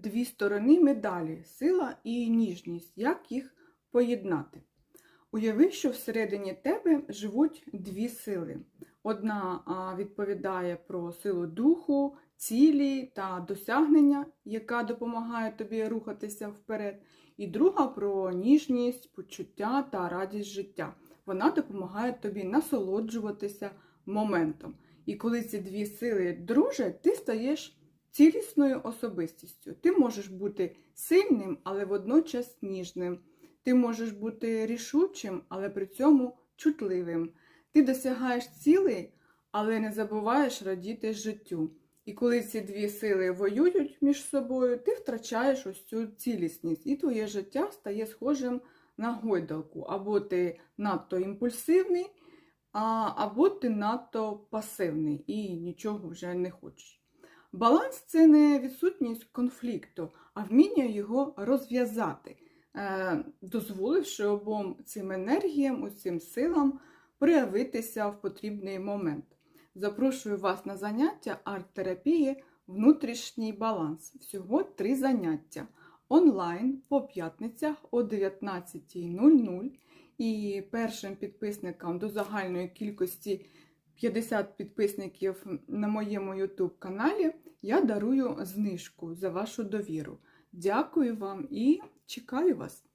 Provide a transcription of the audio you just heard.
дві сторони медалі сила і ніжність. Як їх поєднати? Уяви, що всередині тебе живуть дві сили. Одна відповідає про силу духу, цілі та досягнення, яка допомагає тобі рухатися вперед, і друга про ніжність, почуття та радість життя. Вона допомагає тобі насолоджуватися моментом. І коли ці дві сили дружать, ти стаєш цілісною особистістю. Ти можеш бути сильним, але водночас ніжним. Ти можеш бути рішучим, але при цьому чутливим. Ти досягаєш цілей, але не забуваєш радіти життю. І коли ці дві сили воюють між собою, ти втрачаєш ось цю цілісність, і твоє життя стає схожим на гойдалку. Або ти надто імпульсивний, або ти надто пасивний і нічого вже не хочеш. Баланс це не відсутність конфлікту, а вміння його розв'язати, е, дозволивши обом цим енергіям, усім силам проявитися в потрібний момент. Запрошую вас на заняття арт-терапії Внутрішній баланс. Всього три заняття онлайн по п'ятницях о 19.00. І першим підписникам до загальної кількості 50 підписників на моєму YouTube каналі я дарую знижку за вашу довіру. Дякую вам і чекаю вас!